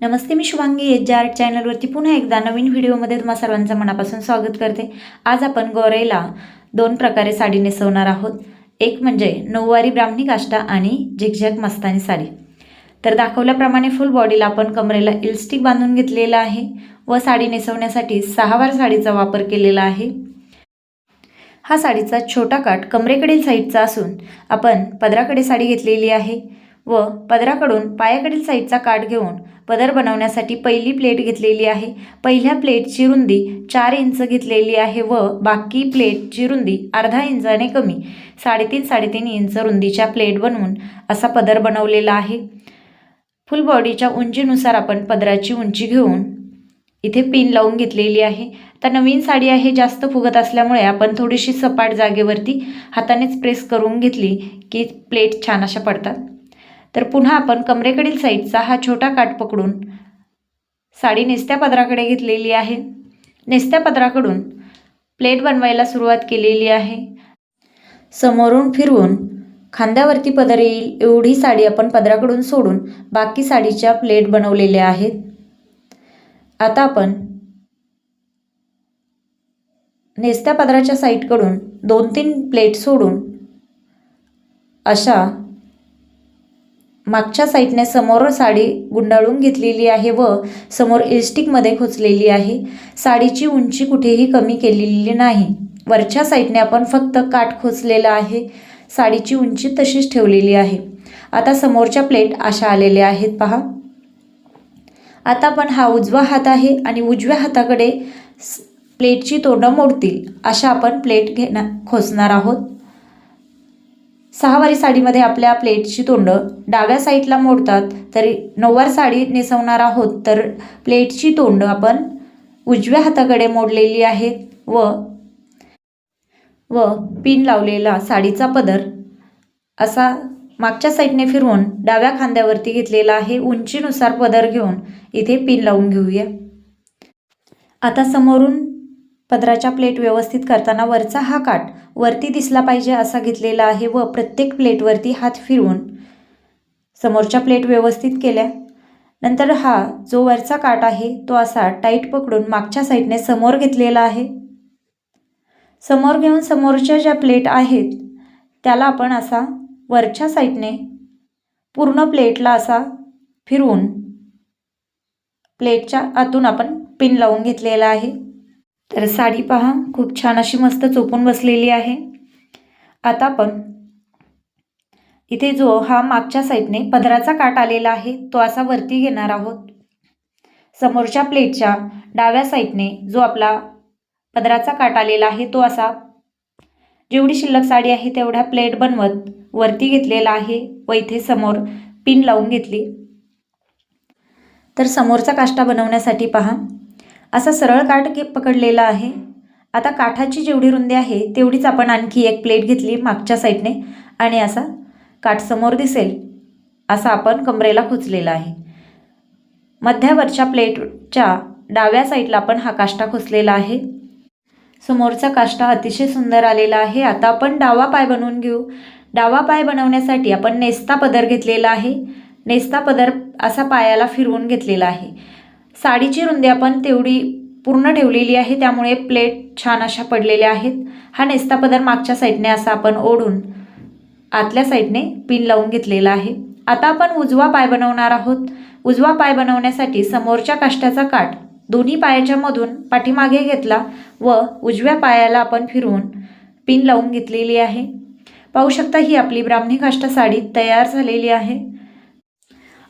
नमस्ते मी Shubhangi H art चॅनलवरती पुन्हा एकदा नवीन व्हिडिओमध्ये तुम्हा सर्वांचं मनापासून स्वागत करते. आज आपण गोरेला दोन प्रकारे साडी नेसवणार आहोत. एक म्हणजे नऊवारी ब्राह्मणी काष्टा आणि झिकझॅक मस्तानी साडी. तर दाखवल्याप्रमाणे फुल बॉडीला आपण कमरेला इलस्टिक बांधून घेतलेला आहे व साडी नेसवण्यासाठी सहावार साडीचा वापर केलेला आहे. हा साडीचा छोटा काठ कमरेकडील साईडचा असून आपण पदराकडे साडी घेतलेली आहे व पदराकडून पायाकडील साईडचा काठ घेऊन पदर बनवण्यासाठी पहिली प्लेट घेतलेली आहे. पहिल्या प्लेटची रुंदी चार इंच घेतलेली आहे व बाकी प्लेटची रुंदी अर्धा इंचाने कमी साडेतीन साडेतीन इंच रुंदीच्या प्लेट बनवून असा पदर बनवलेला आहे. फुल बॉडीच्या उंचीनुसार आपण पदराची उंची घेऊन इथे पिन लावून घेतलेली आहे. तर नवीन साडी आहे जास्त फुगत असल्यामुळे आपण थोडीशी सपाट जागेवरती हातानेच प्रेस करून घेतली की प्लेट छान अशा पडतात. तर पुन्हा आपण कमरेकडील साईडचा हा छोटा काठ पकडून साडी नेसत्या पदराकडे घेतलेली आहे. नेसत्या पदराकडून प्लेट बनवायला सुरुवात केलेली आहे. समोरून फिरवून खांद्यावरती पदर येईल एवढी साडी आपण पदराकडून सोडून बाकी साडीच्या प्लेट बनवलेल्या आहेत. आता आपण नेसत्या पदराच्या साईडकडून दोन तीन प्लेट सोडून अशा मागच्या साईडने समोर साडी गुंडाळून घेतलेली आहे व समोर इस्टिकमध्ये खोचलेली आहे. साडीची उंची कुठेही कमी केलेली नाही. वरच्या साईडने आपण फक्त काठ खोचलेला आहे. साडीची उंची तशीच ठेवलेली आहे. आता समोरच्या प्लेट अशा आलेल्या आहेत पहा. आता पण हा उजवा हात आहे आणि उजव्या हाताकडे प्लेटची तोंडं मोडतील. अशा आपण प्लेट घेणार खोचणार आहोत. सहावारी साडीमध्ये आपल्या प्लेटची तोंडं डाव्या साईडला मोडतात तरी नऊवार साडी नेसवणार आहोत तर प्लेटची तोंडं आपण उजव्या हाताकडे मोडलेली आहेत व व पिन लावलेला साडीचा पदर असा मागच्या साईडने फिरवून डाव्या खांद्यावरती घेतलेला आहे उंचीनुसार पदर घेऊन. इथे पिन लावून घेऊया. आता समोरून पदराच्या प्लेट व्यवस्थित करताना वरचा हा काठ वरती दिसला पाहिजे असा घेतलेला आहे व प्रत्येक प्लेटवरती हात फिरवून समोरच्या प्लेट व्यवस्थित केल्या. नंतर हा जो वरचा काठ आहे तो असा टाईट पकडून मागच्या साईडने समोर घेतलेला आहे. समोर घेऊन समोरच्या ज्या प्लेट आहेत त्याला आपण असा वरच्या साईडने पूर्ण प्लेटला असा फिरवून प्लेटच्या आतून आपण पिन लावून घेतलेला आहे. तर साडी पहा खूप छान अशी मस्त चोपून बसलेली आहे. आता आपण इथे जो हा मागच्या साईडने पदराचा काट आलेला आहे तो असा वरती घेणार आहोत. समोरच्या प्लेटच्या डाव्या साईडने जो आपला पदराचा काट आलेला आहे तो असा जेवढी शिल्लक साडी आहे तेवढ्या प्लेट बनवत वरती घेतलेला आहे व इथे समोर पिन लावून घेतली. तर समोरचा काष्टा बनवण्यासाठी पहा. असा सरळ काठ पकडलेला आहे. आता काठाची जेवढी रुंदी आहे तेवढीच आपण आणखी एक प्लेट घेतली मागच्या साईडने आणि असा काठ समोर दिसेल असा आपण कमरेला खोचलेला आहे. मध्यावरच्या प्लेटच्या डाव्या साईडला आपण हा काष्टा खोचलेला आहे. समोरचा काष्टा अतिशय सुंदर आलेला आहे. आता आपण डावा पाय बनवून घेऊ. डावा पाय बनवण्यासाठी आपण नेस्ता पदर घेतलेला आहे. नेस्ता पदर असा पायाला फिरवून घेतलेला आहे. साडीची रुंदी आपण तेवढी पूर्ण ठेवलेली आहे त्यामुळे प्लेट छान अशा पडलेल्या आहेत. हा नेस्ता पदर मागच्या साईडने असा आपण ओढून आतल्या साईडने पिन लावून घेतलेला आहे. आता आपण उजवा पाय बनवणार आहोत. उजवा पाय बनवण्यासाठी समोरच्या काष्ट्याचा काठ दोन्ही पायाच्या मधून पाठीमागे घेतला व उजव्या पायाला आपण फिरवून पिन लावून घेतलेली आहे. पाहू शकता ही आपली ब्राह्मणी काष्टा साडी तयार झालेली आहे.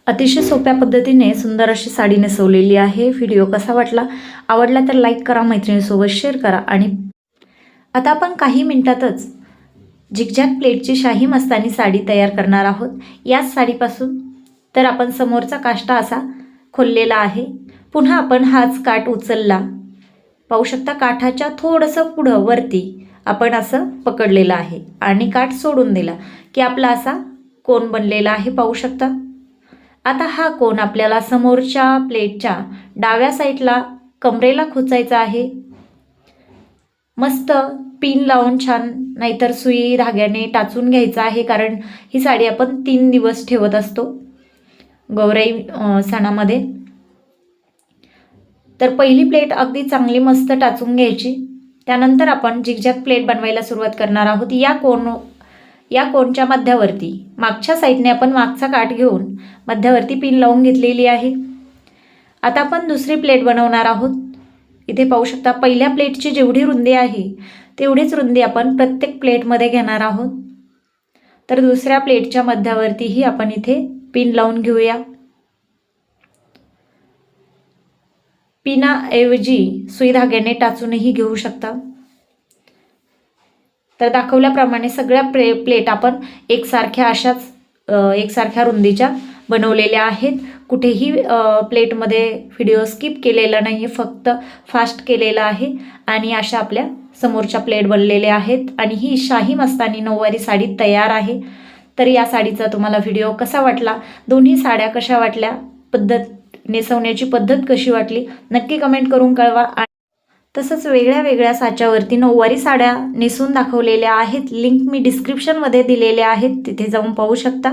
अतिशय सोप्या पद्धतीने सुंदर अशी साडी नेसवलेली आहे. व्हिडिओ कसा वाटला? आवडला तर लाईक करा मैत्रिणीसोबत शेअर करा आणि आता आपण काही मिनिटातच झिकझॅक प्लेटची शाही मस्तानी साडी तयार करणार आहोत. याच साडीपासून तर आपण समोरचा काष्टा असा खोललेला आहे. पुन्हा आपण हाच काठ उचलला. पाहू शकता काठाच्या थोडंसं पुढं वरती आपण असं पकडलेलं आहे आणि काठ सोडून दिला की आपला असा कोण बनलेला आहे. पाहू शकता. आता हा कोण आपल्याला समोरच्या प्लेटच्या डाव्या साईडला कमरेला खोचायचा आहे? मस्त पिन लावून छान नाहीतर सुई धाग्याने टाचून घ्यायचा आहे कारण ही साडी आपण तीन दिवस ठेवत असतो गौराई सणामध्ये. तर पहिली प्लेट अगदी चांगली मस्त टाचून घ्यायची. त्यानंतर आपण झिगझॅग प्लेट बनवायला सुरुवात करणार आहोत. या कोण या कोणच्या मध्यावरती? मागच्या साईडने आपण मागचा काठ घेऊन मध्यावरती पिन लावून घेतलेली आहे. आता आपण दुसरी प्लेट बनवणार आहोत. इथे पाहू शकता पहिल्या प्लेटची जेवढी रुंदी आहे तेवढीच रुंदी आपण प्रत्येक प्लेटमध्ये घेणार आहोत. तर दुसऱ्या प्लेटच्या मध्यावरतीही आपण इथे पिन लावून घेऊया. पिनाऐवजी सुई धाग्याने टाचूनही घेऊ शकता. तर दाखवल्याप्रमाणे सगळ्या प्ले प्लेट आपण एकसारख्या अशाच एकसारख्या रुंदीच्या बनवलेल्या आहेत. कुठेही प्लेटमध्ये व्हिडिओ स्किप केलेला नाही आहे फक्त फास्ट केलेला आहे आणि अशा आपल्या समोरच्या प्लेट बनलेल्या आहेत. आणि ही शाही मस्तानी नऊवारी साडी तयार आहे. तर या साडीचा तुम्हाला व्हिडिओ कसा वाटला? दोन्ही साड्या कशा वाटल्या? पद्धत नेसवण्याची पद्धत कशी वाटली? नक्की कमेंट करून कळवा. तसंच वेगळ्या वेगळ्या साच्यावरती नऊवारी साड्या नेसून दाखवलेल्या आहेत. लिंक मी डिस्क्रिप्शनमध्ये दिलेल्या आहेत. तिथे जाऊन पाहू शकता.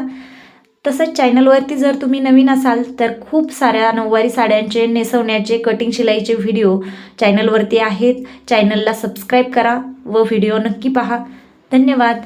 तसंच चॅनलवरती जर तुम्ही नवीन असाल तर खूप साऱ्या नऊवारी साड्यांचे नेसवण्याचे कटिंग शिलाईचे व्हिडिओ चॅनलवरती आहेत. चॅनलला सबस्क्राईब करा व व्हिडिओ नक्की पहा. धन्यवाद.